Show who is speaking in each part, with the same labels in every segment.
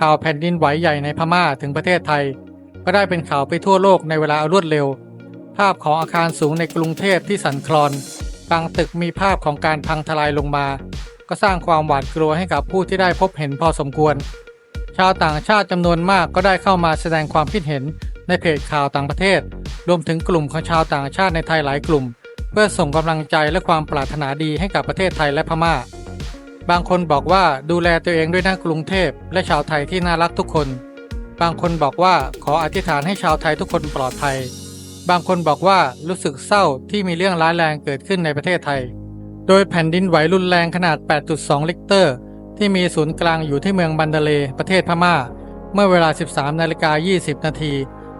Speaker 1: ข่าวแผ่นดินไหวใหญ่ในพม่าถึงประเทศไทย ก็ได้เป็นข่าวไปทั่วโลกในเวลารวดเร็ว ภาพของอาคารสูงในกรุงเทพที่สั่นคลอนบางตึกมีภาพของการพังทลายลงมา ก็สร้างความหวาดกลัวให้กับผู้ที่ได้พบเห็นพอสมควร ชาวต่างชาติจำนวนมากก็ได้เข้ามาแสดงความคิดเห็นในเพจข่าวต่างประเทศ รวมถึงกลุ่มของชาวต่างชาติในไทยหลายกลุ่ม เพื่อส่งกำลังใจและความปรารถนาดีให้กับประเทศไทยและพม่า บางคนบอกว่าดูแลตัวเองด้วยนะกรุงเทพและชาวไทยที่น่ารักทุกคน บางคนบอกว่าขออธิษฐานให้ชาวไทยทุกคนปลอดภัย บางคนบอกว่ารู้สึกเศร้าที่มีเรื่องร้ายแรงเกิดขึ้นในประเทศไทย โดยแผ่นดินไหวรุนแรงขนาด 8.2 ลิกเตอร์ ที่มีศูนย์กลางอยู่ที่เมืองบันเดเลประเทศพม่า เมื่อเวลา 13นาฬิกา20 นาที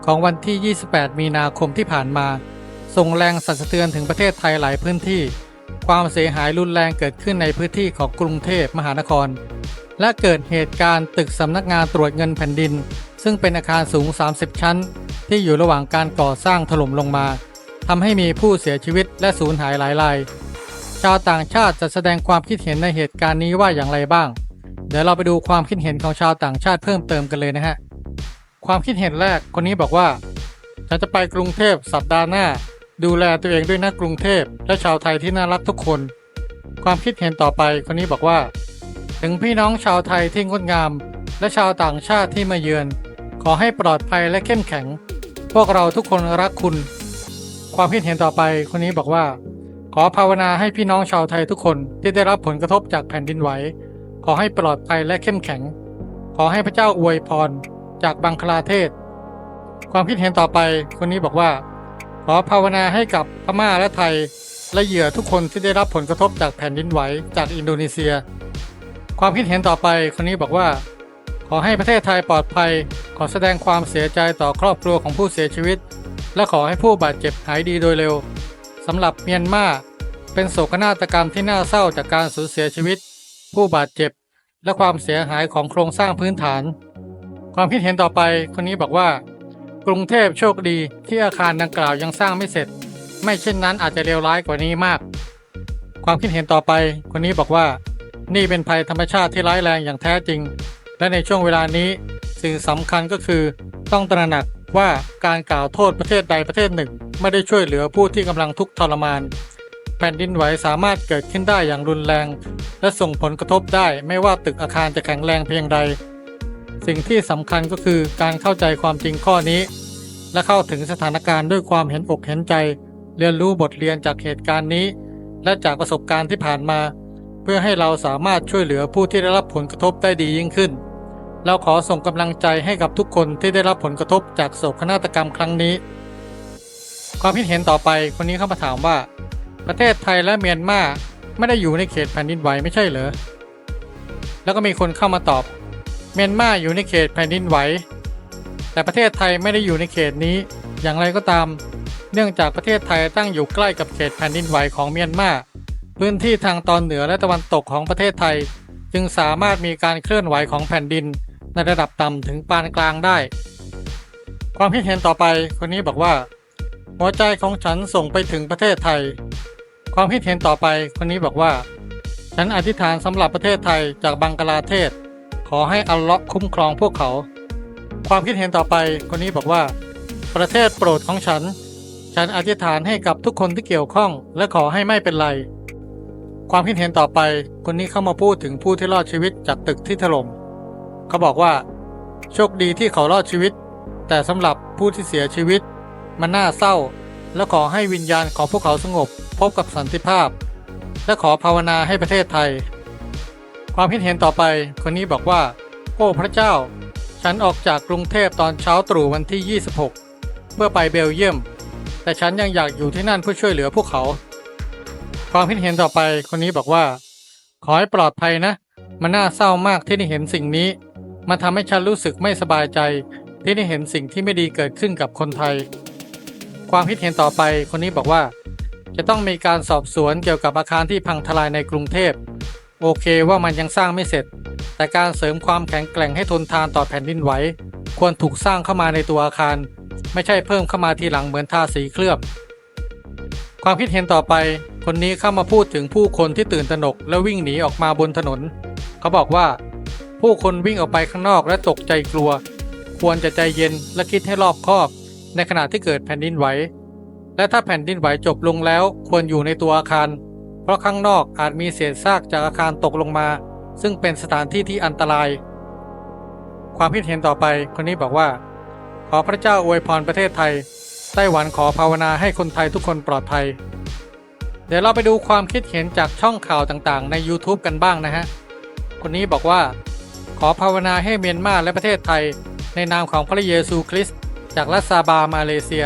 Speaker 1: ของวันที่ 28 มีนาคมที่ผ่านมา ส่งแรงสั่นสะเทือนถึงประเทศไทยหลายพื้นที่ ความเสียหายรุนแรงเกิดขึ้นในพื้นที่ของกรุงเทพมหานคร และเกิดเหตุการณ์ตึกสำนักงานตรวจเงินแผ่นดิน ซึ่งเป็นอาคารสูง 30 ชั้น ที่อยู่ระหว่างการก่อสร้างถล่มลงมาทำให้มีผู้เสียชีวิตและสูญหายหลายราย ชาวต่างชาติจะแสดงความคิดเห็นในเหตุการณ์นี้ว่าอย่างไรบ้าง เดี๋ยวเราไปดูความคิดเห็นของชาวต่างชาติเพิ่มเติมกันเลยนะฮะ ความคิดเห็นแรกคนนี้บอกว่า ฉันจะไปกรุงเทพสัปดาห์หน้า ดูแลตัวเองด้วยนะกรุงเทพและชาวไทยที่น่ารักทุกคน ความคิดเห็นต่อไปคนนี้บอกว่า ถึงพี่น้องชาวไทยที่งดงาม และชาวต่างชาติที่มาเยือน ขอให้ปลอดภัยและเข้มแข็ง พวกเราทุกคนรักคุณ ความคิดเห็นต่อไปคนนี้บอกว่า ขอภาวนาให้พี่น้องชาวไทยทุกคนที่ได้รับผลกระทบจากแผ่นดินไหวขอให้ปลอดภัยและเข้มแข็ง ขอให้พระเจ้าอวยพรจากบังคลาเทศ ความคิดเห็นต่อไปคนนี้บอกว่า ขอภาวนาให้กับพม่าและไทย และเหยื่อทุกคนที่ได้รับผลกระทบจากแผ่นดินไหวจากอินโดนีเซีย ความคิดเห็นต่อไปคนนี้บอกว่า ขอให้ประเทศไทยปลอดภัย ขอแสดงความเสียใจต่อครอบครัวของผู้เสียชีวิต และขอให้ผู้บาดเจ็บหายดีโดยเร็วสำหรับเมียนมาเป็นโศกนาฏกรรมที่น่าเศร้าจากการสูญเสียชีวิต ผู้บาดเจ็บ และความเสียหายของโครงสร้างพื้นฐาน ความคิดเห็นต่อไปคนนี้บอกว่า กรุงเทพโชคดีที่อาคารดังกล่าวยังสร้างไม่เสร็จ ไม่เช่นนั้นอาจจะเลวร้ายกว่านี้มาก ความคิดเห็นต่อไป คนนี้บอกว่า นี่เป็นภัยธรรมชาติที่ร้ายแรงอย่างแท้จริง และในช่วงเวลานี้สิ่งสำคัญก็คือต้องตระหนักว่าการกล่าวโทษประเทศใดประเทศหนึ่ง ไม่ได้ช่วยเหลือผู้ที่กำลังทุกข์ทรมาน แผ่นดินไหวสามารถเกิดขึ้นได้อย่างรุนแรง และส่งผลกระทบได้ไม่ว่าตึกอาคารจะแข็งแรงเพียงใด สิ่งที่สำคัญก็คือการเข้าใจความจริงข้อนี้ และเข้าถึงสถานการณ์ด้วยความเห็นอกเห็นใจ เรียนรู้บทเรียนจากเหตุการณ์นี้ และจากประสบการณ์ที่ผ่านมา เพื่อให้เราสามารถช่วยเหลือผู้ที่ได้รับผลกระทบได้ดียิ่งขึ้น เราขอส่งกำลังใจให้กับทุกคนที่ได้รับผลกระทบจากโศกนาฏกรรมครั้งนี้ ความคิดเห็นต่อไปคนนี้เข้ามาถามว่า ประเทศไทยและเมียนมาไม่ได้อยู่ในเขตแผ่นดินไหวไม่ใช่เหรอแล้วก็มีคนเข้ามาตอบ เมียนมาอยู่ในเขตแผ่นดินไหว แต่ประเทศไทยไม่ได้อยู่ในเขตนี้ อย่างไรก็ตาม เนื่องจากประเทศไทยตั้งอยู่ใกล้กับเขตแผ่นดินไหวของเมียนมา พื้นที่ทางตอนเหนือและตะวันตกของประเทศไทย จึงสามารถมีการเคลื่อนไหวของแผ่นดิน ในระดับต่ำถึงปานกลางได้ ความคิดเห็นต่อไปคนนี้บอกว่า หัวใจของฉันส่งไปถึงประเทศไทย ความคิดเห็นต่อไปคนนี้บอกว่า ฉันอธิษฐานสำหรับประเทศไทยจากบังกลาเทศ ขอให้อัลเลาะห์คุ้มครองพวกเขา ความคิดเห็นต่อไปคนนี้บอกว่า ประเทศโปรดของฉัน ฉันอธิษฐานให้กับทุกคนที่เกี่ยวข้อง และขอให้ไม่เป็นไร ความคิดเห็นต่อไป คนนี้เข้ามาพูดถึงผู้ที่รอดชีวิตจากตึกที่ถล่มเขาบอกว่า โชคดีที่เขารอดชีวิต แต่สำหรับผู้ที่เสียชีวิต มันน่าเศร้า และขอให้วิญญาณของพวกเขาสงบ พบกับสันติภาพ และขอภาวนาให้ประเทศไทย ความคิดเห็นต่อไป คนนี้บอกว่า โอ้พระเจ้า ฉันออกจากกรุงเทพตอนเช้าตรู่วันที่ 26 เพื่อไปเบลเยียม แต่ฉันยังอยากอยู่ที่นั่นเพื่อช่วยเหลือพวกเขา ความคิดเห็นต่อไป คนนี้บอกว่า ขอให้ปลอดภัยนะ มันน่าเศร้ามากที่ได้เห็นสิ่งนี้ มันทำให้ฉันรู้สึกไม่สบายใจ ที่ได้เห็นสิ่งที่ไม่ดีเกิดขึ้นกับคนไทย ความคิดเห็นต่อไป คนนี้บอกว่า จะต้องมีการสอบสวนเกี่ยวกับอาคารที่พังทลายในกรุงเทพ โอเคว่ามันยังสร้างไม่เสร็จ แต่การเสริมความแข็งแกร่งให้ทนทานต่อแผ่นดินไหวควรถูกสร้างเข้ามาในตัวอาคาร ไม่ใช่เพิ่มเข้ามาทีหลังเหมือนทาสีเคลือบ ความคิดเห็นต่อไป คนนี้เข้ามาพูดถึงผู้คนที่ตื่นตระหนกและวิ่งหนีออกมาบนถนน เขาบอกว่า ผู้คนวิ่งออกไปข้างนอกและตกใจกลัว ควรจะใจเย็นและคิดให้รอบคอบ ในขณะที่เกิดแผ่นดินไหวและถ้าแผ่นดินไหวจบลงแล้วควรอยู่ในตัวอาคาร เพราะข้างนอกอาจมีเศษซากจากอาคารตกลงมา ซึ่งเป็นสถานที่ที่อันตราย ความคิดเห็นต่อไปคนนี้บอกว่า ขอพระเจ้าอวยพรประเทศไทย ไต้หวันขอภาวนาให้คนไทยทุกคนปลอดภัย เดี๋ยวเราไปดูความคิดเห็นจากช่องข่าวต่างๆ ใน YouTube กันบ้างนะฮะ คนนี้บอกว่า ขอภาวนาให้เมียนมาและประเทศไทย ในนามของพระเยซูคริสต์จากรัสซาบามาเลเซีย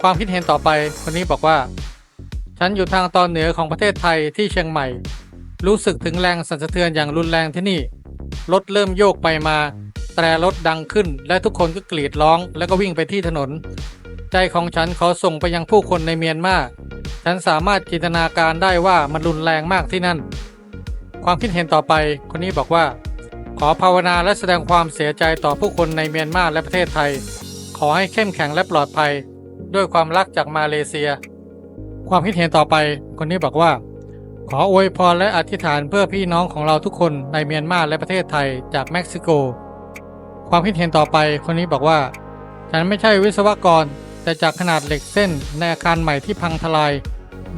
Speaker 1: ความคิดเห็นต่อไปคนนี้บอกว่า ฉันอยู่ทางตอนเหนือของประเทศไทยที่เชียงใหม่ รู้สึกถึงแรงสั่นสะเทือนอย่างรุนแรงที่นี่ รถเริ่มโยกไปมา แตรรถดังขึ้น และทุกคนก็กรีดร้อง แล้วก็วิ่งไปที่ถนน ใจของฉันขอส่งไปยังผู้คนในเมียนมา ฉันสามารถจินตนาการได้ว่ามันรุนแรงมากที่นั่น ความคิดเห็นต่อไป คนนี้บอกว่า ขอภาวนาและแสดงความเสียใจต่อผู้คนในเมียนมาและประเทศไทย ขอให้เข้มแข็งและปลอดภัย ด้วยความรักจากมาเลเซีย ความคิดเห็นต่อไป คนนี้บอกว่า ขออวยพรและอธิษฐานเพื่อพี่น้องของเราทุกคนในเมียนมาและประเทศไทยจากเม็กซิโก ความคิดเห็นต่อไป คนนี้บอกว่า ฉันไม่ใช่วิศวกร แต่จากขนาดเหล็กเส้นในอาคารใหม่ที่พังทลาย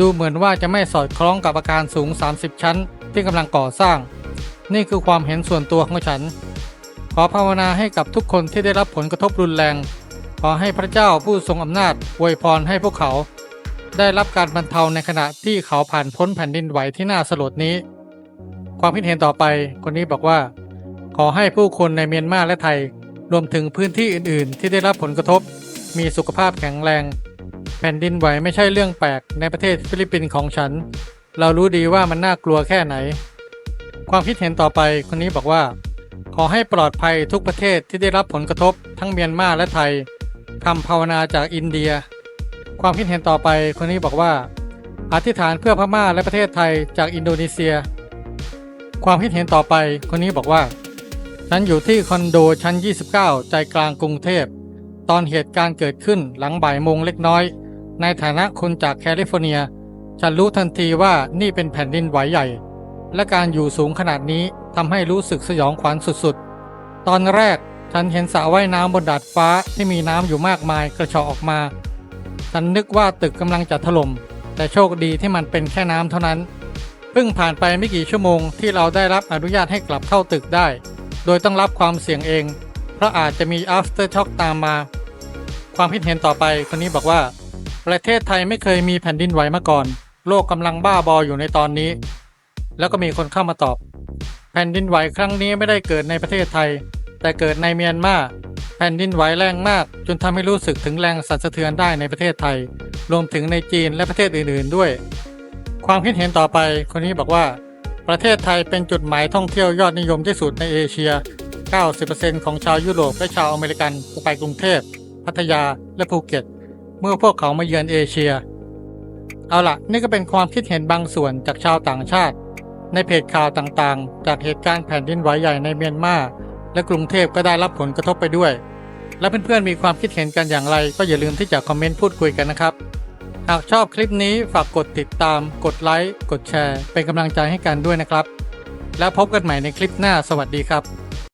Speaker 1: ดูเหมือนว่าจะไม่สอดคล้องกับอาคารสูง 30 ชั้น ที่กำลังก่อสร้าง นี่คือความเห็นส่วนตัวของฉัน ขอภาวนาให้กับทุกคนที่ได้รับผลกระทบรุนแรง ขอให้พระเจ้าผู้ทรงอำนาจอวยพรให้พวกเขา ได้รับการบรรเทาในขณะที่เขาผ่านพ้นแผ่นดินไหวที่น่าสลดนี้ ความคิดเห็นต่อไปคนนี้บอกว่า ขอให้ผู้คนในเมียนมาและไทย รวมถึงพื้นที่อื่น ๆ ที่ได้รับผลกระทบ มีสุขภาพแข็งแรง แผ่นดินไหวไม่ใช่เรื่องแปลกในประเทศฟิลิปปินส์ของฉัน เรารู้ดีว่ามันน่ากลัวแค่ไหน ความคิดเห็นต่อไปคนนี้บอกว่า ขอให้ปลอดภัยทุกประเทศที่ได้รับผลกระทบทั้งเมียนมาและไทยคำภาวนาจากอินเดีย ความคิดเห็นต่อไปคนนี้บอกว่า อธิษฐานเพื่อพม่าและประเทศไทยจากอินโดนีเซีย ความคิดเห็นต่อไปคนนี้บอกว่า ฉันอยู่ที่คอนโดชั้น 29 ใจกลางกรุงเทพ ตอนเหตุการณ์เกิดขึ้นหลังบ่ายโมงเล็กน้อย ในฐานะคนจากแคลิฟอร์เนีย ฉันรู้ทันทีว่านี่เป็นแผ่นดินไหวใหญ่ และการอยู่สูงขนาดนี้ทำให้รู้สึกสยองขวัญสุดๆ ตอนแรกฉันเห็นสระว่ายน้ำบนดาดฟ้าที่มีน้ำอยู่มากมายกระชอกออกมา ฉันนึกว่าตึกกำลังจะถล่ม แต่โชคดีที่มันเป็นแค่น้ำเท่านั้น เพิ่งผ่านไปไม่กี่ชั่วโมงที่เราได้รับอนุญาตให้กลับเข้าตึกได้ โดยต้องรับความเสี่ยงเอง เพราะอาจจะมี after shock ตามมา ความคิดเห็นต่อไปคนนี้บอกว่า ประเทศไทยไม่เคยมีแผ่นดินไหวมาก่อน โลกกำลังบ้าบออยู่ในตอนนี้ แล้วก็มีคนเข้ามาตอบ แผ่นดินไหวครั้งนี้ไม่ได้เกิดในประเทศไทย แต่เกิดในเมียนมา ผ่นดินไหวแรงมาก จนทำให้รู้สึกถึงแรงสั่นสะเทือนได้ในประเทศไทย รวมถึงในจีนและประเทศอื่นๆด้วย ความคิดเห็นต่อไปคนนี้บอกว่า ประเทศไทยเป็นจุดหมายท่องเที่ยวยอดนิยมที่สุดในเอเชีย 90%ของชาวยุโรปและชาวอเมริกันจะไปกรุงเทพ พัทยาและภูเก็ต เมื่อพวกเขามาเยือนเอเชีย เอาล่ะนี่ก็เป็นความคิดเห็นบางส่วนจากชาวต่างชาติ ในเพจข่าวต่างๆ จากเหตุการณ์แผ่นดินไหวใหญ่ในเมียนมาและกรุงเทพก็ได้รับผลกระทบไปด้วย และเพื่อนๆมีความคิดเห็นกันอย่างไร ก็อย่าลืมที่จะคอมเมนต์พูดคุยกันนะครับ หากชอบคลิปนี้ฝากกดติดตาม กดไลค์ กดแชร์ เป็นกำลังใจให้กันด้วยนะครับ แล้วพบกันใหม่ในคลิปหน้าสวัสดีครับ